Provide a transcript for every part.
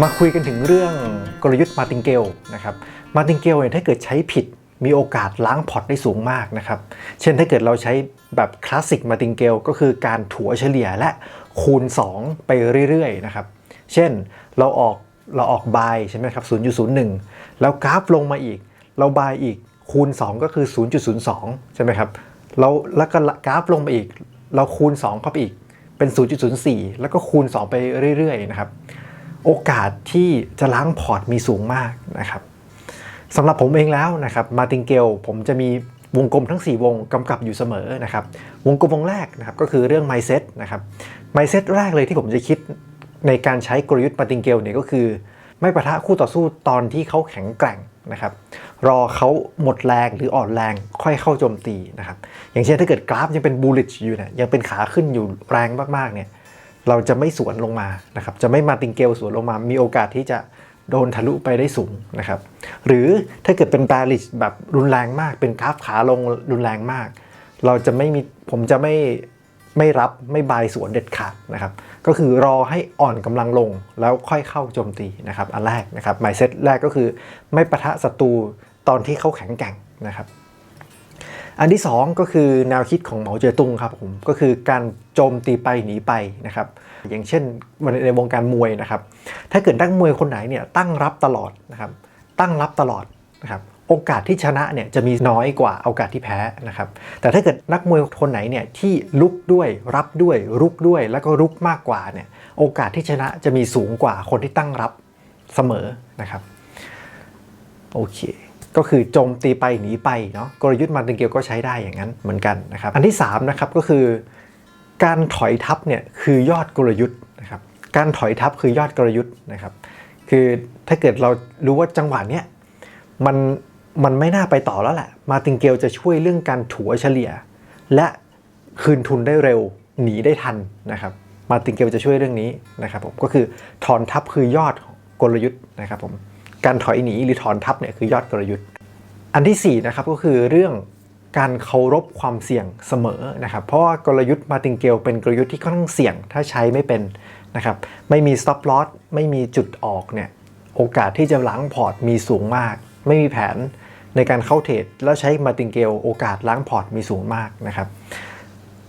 มาคุยกันถึงเรื่องกลยุทธ์มาติงเกลนะครับมาติงเกลเนี่ยถ้าเกิดใช้ผิดมีโอกาสล้างพอร์ตได้สูงมากนะครับ เช่นถ้าเกิดเราใช้แบบคลาสสิกมาติงเกลก็คือการถัวเฉลี่ยและคูณ 2 ไปเรื่อยๆนะครับ เช่นเราออกเราออกบายใช่ไหมครับ0.01 แล้วกราฟลงมาอีก เราบายอีกคูณ 2 ก็คือ 0.02 ใช่ไหมครับเราแล้วก็กราฟลงมาอีก เราคูณ 2 เข้าไปอีกเป็น 0.04 แล้วก็คูณ 2 ไปเรื่อยๆนะครับ โอกาสที่จะล้างพอร์ตมีสูงมากนะครับสำหรับผมเองแล้วนะครับมาติงเกลผมจะมีวงกลมทั้ง 4 วงกำกับอยู่เสมอนะครับวงกลมวงแรกนะครับก็คือเรื่อง mindset นะครับ mindset แรกเลยที่ผมจะคิดในการใช้กลยุทธ์มาติงเกลเนี่ยก็คือ ไม่ประทะคู่ต่อสู้ตอนที่เขาแข็งแกร่งนะครับรอเขาหมดแรงหรืออ่อนแรงค่อยเข้าโจมตีนะครับอย่างเช่นถ้าเกิดกราฟยังเป็น bullish อยู่เนี่ยยังเป็นขาขึ้นอยู่แรงมากๆเนี่ย เราจะไม่สวนลงมานะครับ จะไม่มาติงเกลสวนลงมา มีโอกาสที่จะโดนทะลุไปได้สูงนะครับ หรือถ้าเกิดเป็น bearish แบบรุนแรงมาก เป็นกราฟขาลงรุนแรงมาก เราจะไม่มี ผมจะไม่ไม่รับไม่บายสวนเด็ดขาดนะครับ ก็คือรอให้อ่อนกำลังลงแล้วค่อยเข้าโจมตีนะครับ อันแรกนะครับ mindset แรกก็คือไม่ปะทะศัตรูตอนที่เขาแข็งแกร่งนะครับ อันที่ 2 ก็คือแนวคิดของเหมาเจ๋อตุงครับผมก็คือการโจมตีไปหนีไปนะครับอย่างเช่นในวงการมวยนะครับถ้าเกิดนักมวยคนไหนเนี่ยตั้งรับตลอดนะครับตั้งรับตลอดนะครับโอกาสที่ชนะเนี่ยจะมีน้อยกว่าโอกาสที่แพ้นะครับแต่ถ้าเกิดนักมวยคนไหนเนี่ยที่ลุกด้วยรับด้วยรุกด้วยแล้วก็รุกมากกว่าเนี่ยโอกาสที่ชนะจะมีสูงกว่าคนที่ตั้งรับเสมอนะครับโอเค ก็คือโจมตีไปหนีไปเนาะกลยุทธ์มาติงเกลก็ใช้ได้อย่างนั้นเหมือนกันนะครับอันที่3นะครับก็คือ การถอยทับเนี่ยคือยอดกลยุทธ์นะครับการถอยทับคือยอดกลยุทธ์นะครับคือถ้าเกิดเรารู้ว่าจังหวะเนี้ยมันมันไม่น่าไปต่อแล้วแหละมาติงเกลจะช่วยเรื่องการถัวเฉลี่ย และคืนทุนได้เร็วหนีได้ทันนะครับมาติงเกลจะช่วยเรื่องนี้นะครับผมก็คือถอนทับคือยอดกลยุทธ์นะครับผม การถอยหนีหรือถอนทับเนี่ยคือยอดกลยุทธ์ อันที่4นะครับก็คือเรื่องการเคารพความเสี่ยงเสมอนะครับเพราะว่ากลยุทธ์มาติงเกลเป็นกลยุทธ์ที่ค่อนข้างเสี่ยงถ้าใช้ไม่เป็นนะครับไม่มี stop loss ไม่มีจุดออกเนี่ยโอกาสที่จะล้างพอร์ตมีสูงมาก ไม่มีแผนในการเข้าเทรดแล้วใช้มาติงเกลโอกาสล้างพอร์ตมีสูงมากนะครับ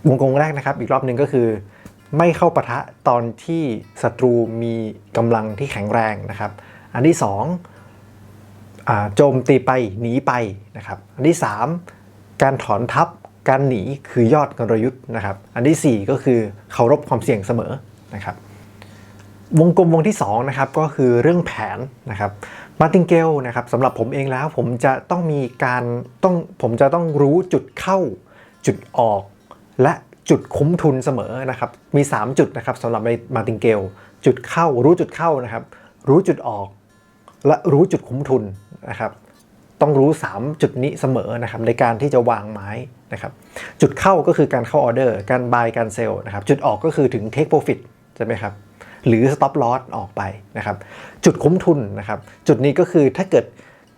วงกลมแรกนะครับอีกรอบหนึ่งก็คือ ไม่เข้าปะทะตอนที่ศัตรูมีกำลังที่แข็งแรงนะครับ อันที่2อโจมตีไปหนีไปนะครับ อันที่ 3 การถอนทับการหนีคือยอดกลยุทธ์นะครับ อันทีสี่ 4 ก็คือเคารพความเสี่ยงเสมอนะครับ วงกลมวงที่2นะครับก็คือเรื่องแผนนะครับมาติงเกลนะครับสำหรับผมเองแล้วผมจะต้องมีการต้องผมจะต้องรู้จุดเข้าจุดออก และจุดคุ้มทุนเสมอนะครับ มี 3 จุดนะครับสำหรับมาติงเกลจุดเข้ารู้จุดเข้านะครับ รู้จุดออก และรู้จุดคุ้มทุนนะครับ ต้องรู้ 3 จุดนี้เสมอนะครับในการที่จะวางไม้นะครับ จุดเข้าก็คือการเข้าออเดอร์ การบายการเซลล์นะครับ จุดออกก็คือถึง take profit ใช่ไหมครับ หรือ stop loss ออกไปนะครับ จุดคุ้มทุนนะครับ จุดนี้ก็คือถ้าเกิด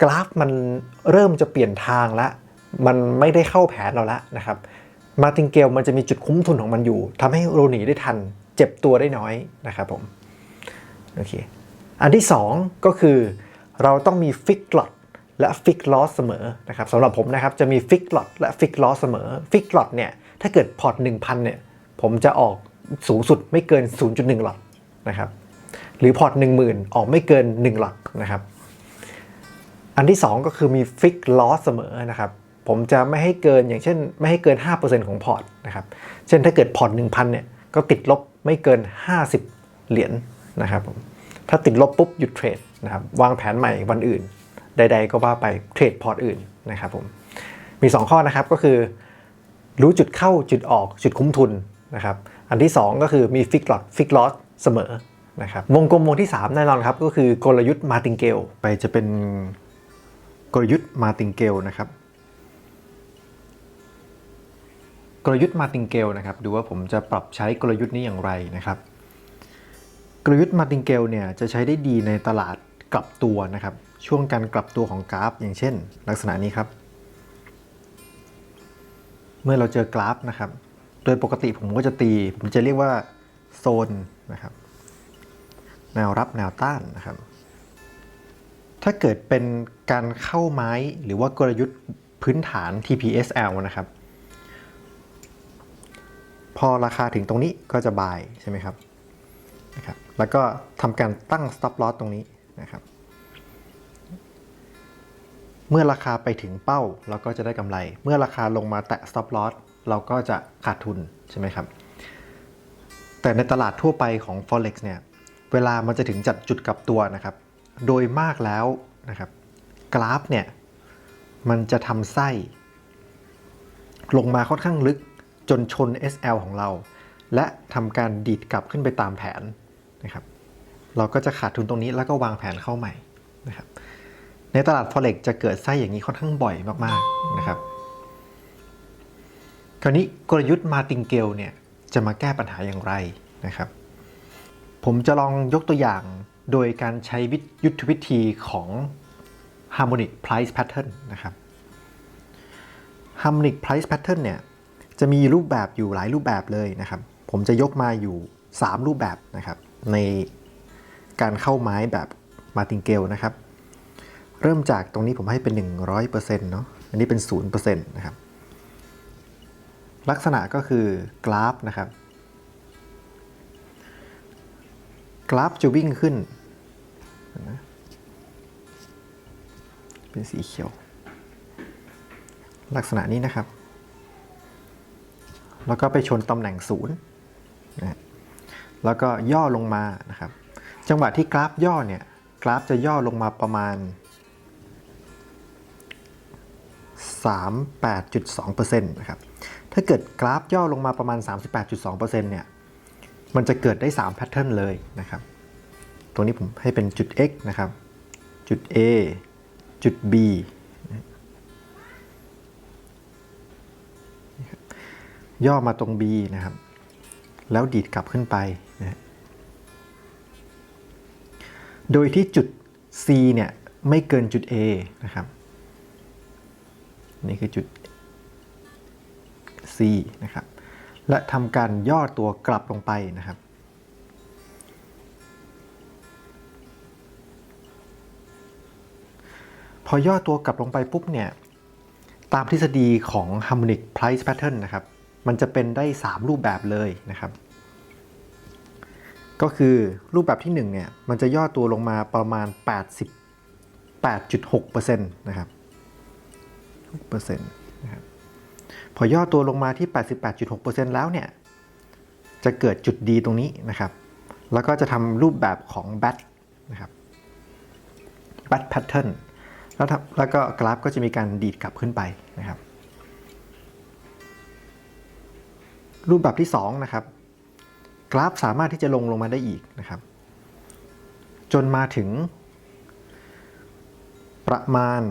กราฟมันเริ่มจะเปลี่ยนทางละมันไม่ได้เข้าแผนเราละนะครับมาติงเกลมันจะมีจุดคุ้มทุนของมันอยู่ทำให้เราหนีได้ทัน เจ็บตัวได้น้อยนะครับผม โอเค อันที่ 2 ก็คือเราต้องมีฟิกหลอตและฟิกลอสเสมอนะครับสำหรับผมนะครับจะมีฟิกหลอตและฟิกลอสเสมอฟิกหลอตเนี่ยถ้าเกิดพอร์ต1,000เนี่ยผมจะออกสูงสุดไม่เกิน 0.1ลอตนะครับหรือพอร์ต10,000 ออกไม่เกิน1ลอตนะครับอันที่ 2 ก็คือมีฟิกลอสเสมอนะครับผมจะไม่ให้เกินอย่างเช่น ไม่ให้เกิน 5%ของพอร์ตนะครับเช่นถ้าเกิดพอร์ต1,000เนี่ยก็ติดลบไม่เกิน 50 เหรียญนะครับผม ถ้าติดลบปุ๊บหยุดเทรดนะครับวางแผนใหม่วันอื่น ใด ๆ ก็ว่าไปเทรดพอร์ตอื่นนะครับผมมี 2 ข้อนะครับก็คือ รู้จุดเข้าจุดออกจุดคุ้มทุนนะครับอันที่ 2 ก็คือมีฟิกลอตฟิกลอสเสมอนะครับวงกลมวงที่ 3 แน่นอนครับ ก็คือกลยุทธ์มาติงเกลไปจะเป็นกลยุทธ์มาติงเกลนะครับกลยุทธ์มาติงเกลนะครับดูว่าผมจะปรับใช้กลยุทธ์นี้อย่างไรนะครับ กลยุทธ์มาติงเกลเนี่ยจะใช้ได้ดีในตลาดกลับตัวนะครับ ช่วงการกลับตัวของกราฟ อย่างเช่น ลักษณะนี้ครับ เมื่อเราเจอกราฟนะครับ โดยปกติผมก็จะตี ผมจะเรียกว่าโซนนะครับ แนวรับแนวต้านนะครับ ถ้าเกิดเป็นการเข้าไม้หรือว่ากลยุทธ์พื้นฐาน TPSL นะครับ พอราคาถึงตรงนี้ก็จะ buy ใช่ไหมครับ นะครับแล้วก็ทำการตั้ง stop loss ตรงนี้นะครับ เมื่อราคาไปถึงเป้าเราก็จะได้กำไร เมื่อราคาลงมาแตะ stop loss เราก็จะขาดทุนใช่ไหมครับ แต่ในตลาดทั่วไปของ forex เนี่ย เวลามันจะถึงจัดจุดกลับตัวนะครับ โดยมากแล้วนะครับ กราฟเนี่ย มันจะทำไส้ ลงมาค่อนข้างลึกจนชน SL ของเรา และทำการดีดกลับขึ้นไปตามแผน นะครับเราก็จะขาดทุนตรงนี้แล้วก็วางแผนเข้าใหม่นะครับในตลาด forex จะเกิดไส้อย่างนี้ค่อนข้างบ่อยมากๆนะครับคราวนี้กลยุทธ์มาติงเกลเนี่ยจะมาแก้ปัญหาอย่างไรนะครับ ผมจะลองยกตัวอย่างโดยการใช้ยุทธวิธีของ Harmonic Price Pattern นะครับ Harmonic Price Pattern เนี่ยจะมีรูปแบบอยู่หลายรูปแบบเลยนะครับ ผมจะยกมาอยู่ 3 รูปแบบนะครับ ในการเข้าไม้แบบมาติงเกลนะครับ เริ่มจากตรงนี้ผมให้เป็น 100%เนาะอันนี้เป็น 0%นะครับ ลักษณะก็คือกราฟนะครับ กราฟจะวิ่งขึ้นนะเป็นสีเขียว ลักษณะนี้นะครับ แล้วก็ไปชนตำแหน่งศูนย์นะ แล้วก็ย่อลงมานะครับ จังหวะที่กราฟย่อเนี่ยกราฟจะย่อลงมาประมาณ 38.2%นะครับ ถ้าเกิดกราฟย่อลงมาประมาณ 38.2%เนี่ยมันจะเกิดได้3แพทเทิร์นเลยนะครับตัวนี้ผมให้เป็นจุด x นะครับ จุด a จุด b ย่อมาตรง b นะครับ แล้วดีดกลับขึ้นไป โดยที่จุด c เนี่ยไม่เกินจุด a นะครับ นี่คือจุด C นะครับ และทำการย่อตัวกลับลงไปนะครับ พอย่อตัวกลับลงไปปุ๊บเนี่ย ตามทฤษฎีของ Harmonic Price Pattern นะครับ มันจะเป็นได้ 3 รูปแบบเลยนะครับ ก็คือรูปแบบที่1เนี่ยมันจะย่อตัวลงมาประมาณ 88.6%นะครับ6%นะครับพอย่อตัวลงมาที่ 88.6%แล้วเนี่ยจะเกิดจุดดีตรงนี้นะครับ แล้วก็จะทำรูปแบบของแบทนะครับแบทแพทเทิร์นแล้วทำแล้วก็กราฟก็จะมีการดีดกลับขึ้นไปนะครับ รูปแบบที่2นะครับ กราฟสามารถที่จะลงลงมาได้อีกนะครับ จนมาถึง ประมาณ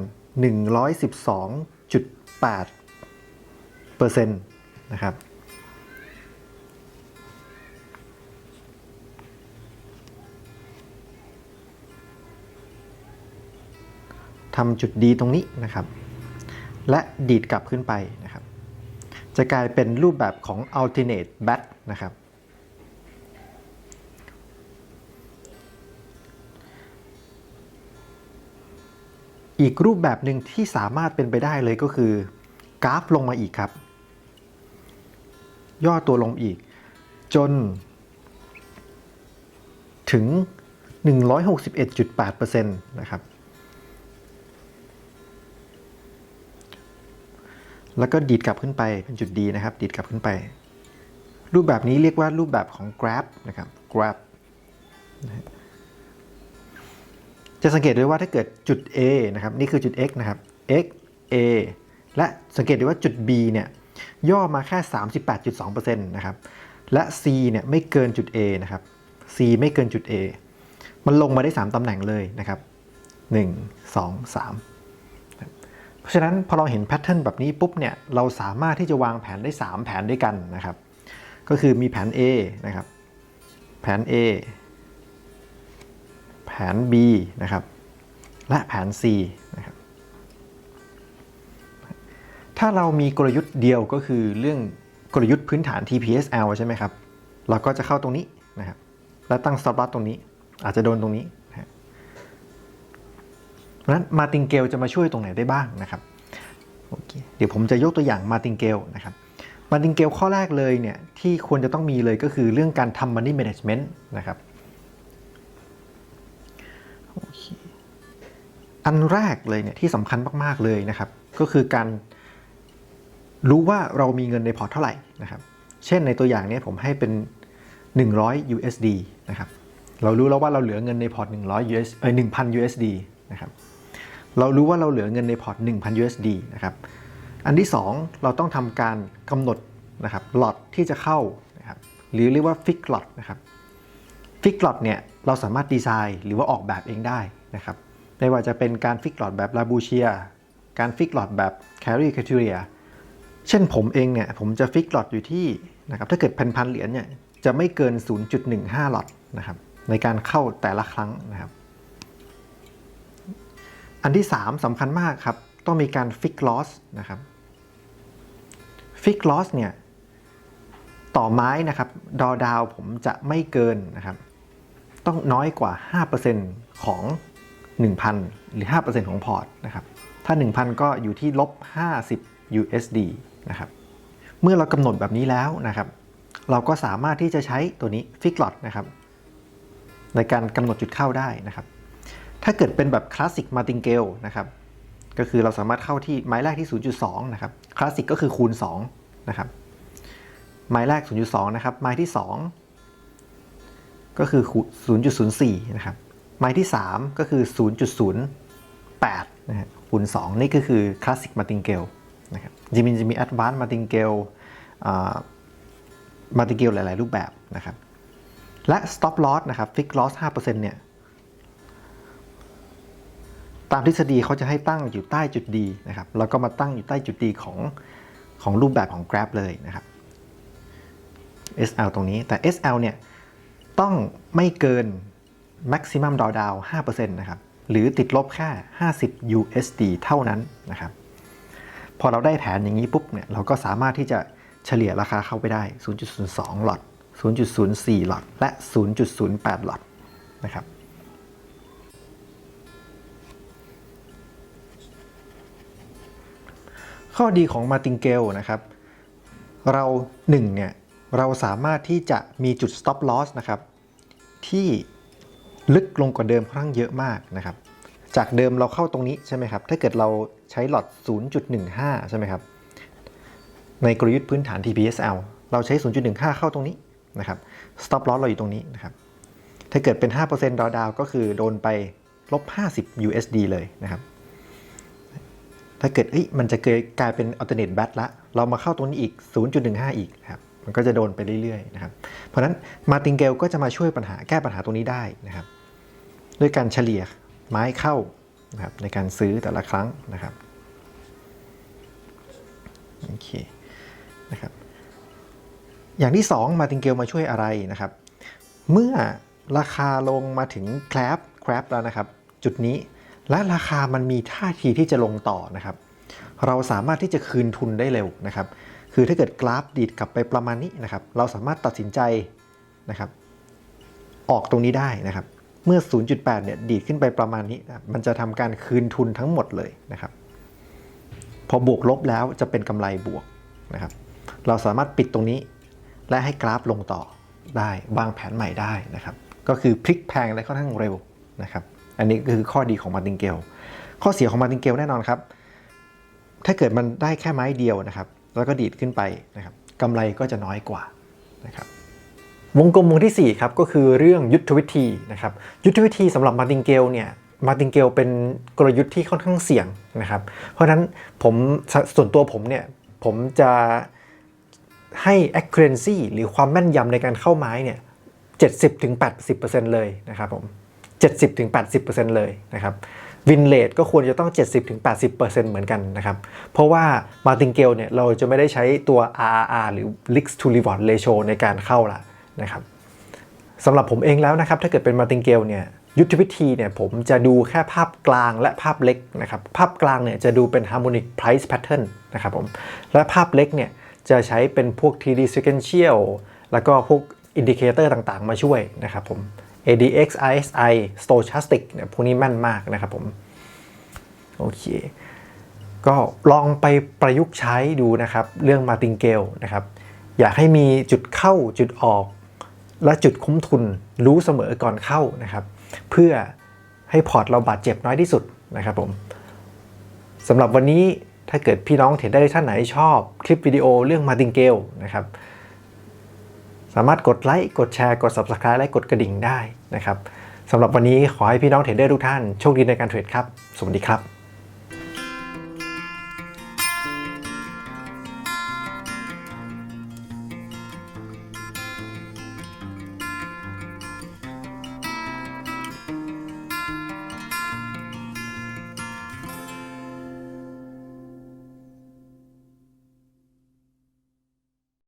112.8เปอร์เซ็นต์นะครับทำจุดดีตรงนี้นะครับ และดีดกลับขึ้นไปนะครับ จะกลายเป็นรูปแบบของ alternate bat นะครับ อีกรูปแบบหนึ่งที่สามารถเป็นไปได้เลยก็คือกราฟลงมาอีกครับ ย่อตัวลงอีก จน ถึง 161.8%นะครับ แล้วก็ดีดกลับขึ้นไปเป็นจุดดีนะครับ ดีดกลับขึ้นไป รูปแบบนี้เรียกว่ารูปแบบของ grab นะครับ grab นะ จะสังเกตด้วยว่าถ้าเกิดจุด A นะครับนี่คือจุด x นะครับ x a และสังเกตดูว่าจุด B เนี่ยย่อมาแค่ 38.2%นะครับและ C เนี่ยไม่เกินจุด A นะครับ C ไม่เกินจุด A มันลงมาได้ 3ตำแหน่งเลยนะครับ 1 2 3 เพราะฉะนั้นพอเราเห็นแพทเทิร์นแบบนี้ปุ๊บเนี่ยเราสามารถที่จะวางแผนได้ 3 แผนด้วยกันนะครับ ก็คือมีแผน A นะครับ แผน A แผน B นะครับ และแผน C นะครับถ้าเรามีกลยุทธ์เดียวก็คือเรื่องกลยุทธ์พื้นฐาน TPSL ใช่ไหมครับ เราก็จะเข้าตรงนี้นะครับ และตั้ง stop loss ตรงนี้ อาจจะโดนตรงนี้นะเพราะฉะนั้นมาติงเกลจะมาช่วยตรงไหนได้บ้างนะครับโอเคเดี๋ยวผมจะยกตัวอย่างมาติงเกลนะครับมาติงเกลข้อแรกเลยเนี่ยที่ควรจะต้องมีเลยก็คือเรื่องการทำ money management นะครับ อันแรกเลยเนี่ยที่สำคัญมากๆเลยนะครับ ก็คือการรู้ว่าเรามีเงินในพอร์ตเท่าไหร่นะครับ เช่นในตัวอย่างนี้ผมให้เป็น 100 USD นะครับ เรารู้แล้วว่าเราเหลือเงินในพอร์ต100 US เอ้ย1,000 USD นะครับ เรารู้ว่าเราเหลือเงินในพอร์ต1,000 USD นะครับ อันที่ 2 เราต้องทำการกำหนดนะครับหลอตที่จะเข้านะครับ หรือเรียกว่าฟิกหลอตนะครับฟิกหลอตเนี่ยเราสามารถดีไซน์หรือว่าออกแบบเองได้นะครับ ไม่ว่าจะเป็นการฟิกหลอตแบบลาบูเชีย การฟิกหลอตแบบ carry criteria เช่นผมเองเนี่ยผมจะฟิกหลอตอยู่ที่นะครับถ้าเกิดพันพันเหรียญเนี่ยจะไม่เกิน 0.15ล็อตนะครับในการเข้าแต่ละครั้งนะครับ อันที่ 3สำคัญมากครับ ต้องมีการฟิกลอสนะครับฟิกลอสเนี่ยต่อไม้นะครับดอดาวผมจะไม่เกินนะครับ ต้องน้อยกว่า 5%ของ 1,000 หรือ 5%ของพอร์ตนะครับถ้า 1,000 ก็อยู่ที่ลบ 50 USD นะครับเมื่อเรากำหนดแบบนี้แล้วนะครับ เราก็สามารถที่จะใช้ตัวนี้ Fix Lot นะครับในการกำหนดจุดเข้าได้นะครับ ถ้าเกิดเป็นแบบคลาสสิกมาติงเกลนะครับก็คือเราสามารถเข้าที่ไม้แรกที่ 0.2 นะครับคลาสสิกก็คือคูณ 2 นะครับ ไม้แรก 0.2 นะครับ ไม้ที่ 2 ก็คือ 0.04 นะครับ ไม้ที่ 3 ก็คือ 0.08นะฮะคูณ2นี่ก็คือคลาสสิกมาติงเกลนะครับจะมีจะมีแอดวานซ์มาติงเกลมาติงเกลหลาย ๆ รูปแบบนะครับและ stop loss นะครับ fix loss 5%เนี่ยตามทฤษฎีเขาจะให้ตั้งอยู่ใต้จุดดีนะครับแล้วก็มาตั้งอยู่ใต้จุดดีของของรูปแบบของ Grab เลยนะครับ SL ตรงนี้แต่ SL เนี่ยต้องไม่เกิน maximum drawdown 5%นะครับ หรือติดลบแค่ 50 USD เท่านั้นนะครับ พอเราได้แผนอย่างนี้ปุ๊บเนี่ยเราก็สามารถที่จะเฉลี่ยราคาเข้าไปได้ 0.02 หลอต0.04 หลอตและ 0.08 หลอตนะครับข้อดีของมาติงเกลนะครับ เราหนึ่งเนี่ยเราสามารถที่จะมีจุด stop loss นะครับ ที่ ลึกลงกว่าเดิมค่อนข้างเยอะมากนะครับ จากเดิมเราเข้าตรงนี้ใช่ไหมครับ ถ้าเกิดเราใช้หลอด 0.15 ใช่ไหมครับ ในกลยุทธ์พื้นฐาน TPSL เราใช้ 0.15 เข้าตรงนี้นะครับ stop loss เราอยู่ตรงนี้นะครับ ถ้าเกิดเป็น5% drawdown ก็คือโดนไปลบ 50 USD เลยนะครับ ถ้าเกิดมันจะเกิดกลายเป็น alternate bat ละ เรามาเข้าตรงนี้อีก 0.15 อีกครับมันก็จะโดนไปเรื่อยๆนะครับ เพราะนั้นมาติงเกลก็จะมาช่วยปัญหาแก้ปัญหาตรงนี้ได้นะครับ ด้วยการเฉลี่ยไม้เข้านะครับในการซื้อแต่ละครั้งนะครับโอเคนะครับอย่างที่ 2 มาติงเกลมาช่วยอะไรนะครับ เมื่อราคาลงมาถึงแคลปแคลปแล้วนะครับ จุดนี้และราคามันมีท่าทีที่จะลงต่อนะครับ เราสามารถที่จะคืนทุนได้เร็วนะครับ คือถ้าเกิดกราฟดีดกลับไปประมาณนี้นะครับ เราสามารถตัดสินใจนะครับ ออกตรงนี้ได้นะครับ เมื่อ 0.8 เนี่ยดีดขึ้นไปประมาณนี้นะมันจะทำการคืนทุนทั้งหมดเลยนะครับ พอบวกลบแล้วจะเป็นกำไรบวกนะครับ เราสามารถปิดตรงนี้ และให้กราฟลงต่อได้วางแผนใหม่ได้นะครับ ก็คือพลิกแพงได้ค่อนข้างเร็วนะครับ อันนี้ก็คือข้อดีของมาติงเกลข้อเสียของมาติงเกลแน่นอนครับ ถ้าเกิดมันได้แค่ไม้เดียวนะครับ แล้วก็ดีดขึ้นไปนะครับกำไรก็จะน้อยกว่านะครับ วงกลมวงที่ 4 ครับ ก็คือเรื่องยุทธวิธีนะครับยุทธวิธีสำหรับมาติงเกลเนี่ยมาติงเกลเป็นกลยุทธ์ที่ค่อนข้างเสี่ยงนะครับ เพราะฉะนั้นผมส่วนตัวผมเนี่ยผมจะให้ accuracy หรือความแม่นยำในการเข้าไม้เนี่ย70-80%เลยนะครับผม70-80%เลยนะครับวินเลทก็ควรจะต้อง 70-80%เหมือนกันนะครับ เพราะว่ามาติงเกลเนี่ยเราจะไม่ได้ใช้ตัว RRR หรือ Risk to Reward Ratio ในการเข้าละ นะครับสำหรับผมเองแล้วนะครับถ้าเกิดเป็นมาติงเกลเนี่ยยุทธวิธีเนี่ยผมจะดูแค่ภาพกลางและภาพเล็กนะครับภาพกลางเนี่ยจะดูเป็น harmonic price pattern นะครับผมและภาพเล็กเนี่ยจะใช้เป็นพวก TD sequential แล้วก็พวกอินดิเคเตอร์ต่างๆ มาช่วยนะครับผม ADX RSI Stochastic เนี่ยพวกนี้แม่นมากนะครับผมโอเคก็ลองไปประยุกต์ใช้ดูนะครับ เรื่อง Martingale นะครับ อยากให้มีจุดเข้าจุดออก และจุดคุ้มทุนรู้เสมอก่อนเข้านะครับ เพื่อให้พอร์ตเราบาดเจ็บน้อยที่สุดนะครับผมสำหรับวันนี้ถ้าเกิดพี่น้องเทรดเดอร์ท่านไหนชอบคลิปวิดีโอเรื่อง Martingale นะครับสามารถกดไลค์กดแชร์กด Subscribe และกดกระดิ่งได้นะครับสำหรับวันนี้ขอให้พี่น้องเทรดเดอร์ทุกท่านโชคดีในการเทรดครับ สวัสดีครับ